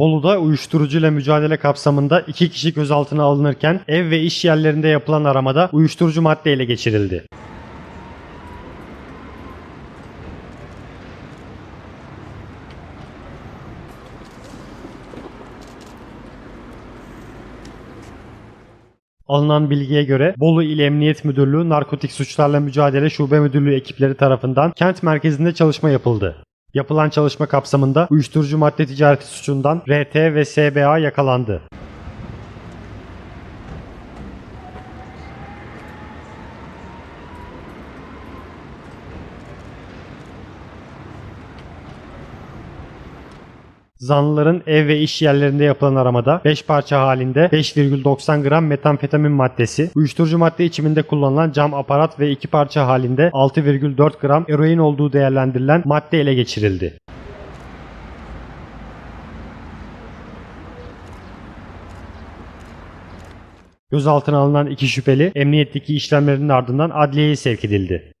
Bolu'da uyuşturucuyla mücadele kapsamında iki kişi gözaltına alınırken ev ve iş yerlerinde yapılan aramada uyuşturucu madde ele geçirildi. Alınan bilgiye göre Bolu İl Emniyet Müdürlüğü Narkotik Suçlarla Mücadele Şube Müdürlüğü ekipleri tarafından kent merkezinde çalışma yapıldı. Yapılan çalışma kapsamında uyuşturucu madde ticareti suçundan RT ve SBA yakalandı. Zanlıların ev ve iş yerlerinde yapılan aramada 5 parça halinde 5,90 gram metamfetamin maddesi, uyuşturucu madde içiminde kullanılan cam aparat ve 2 parça halinde 6,4 gram eroin olduğu değerlendirilen madde ele geçirildi. Gözaltına alınan iki şüpheli emniyetteki işlemlerinin ardından adliyeye sevk edildi.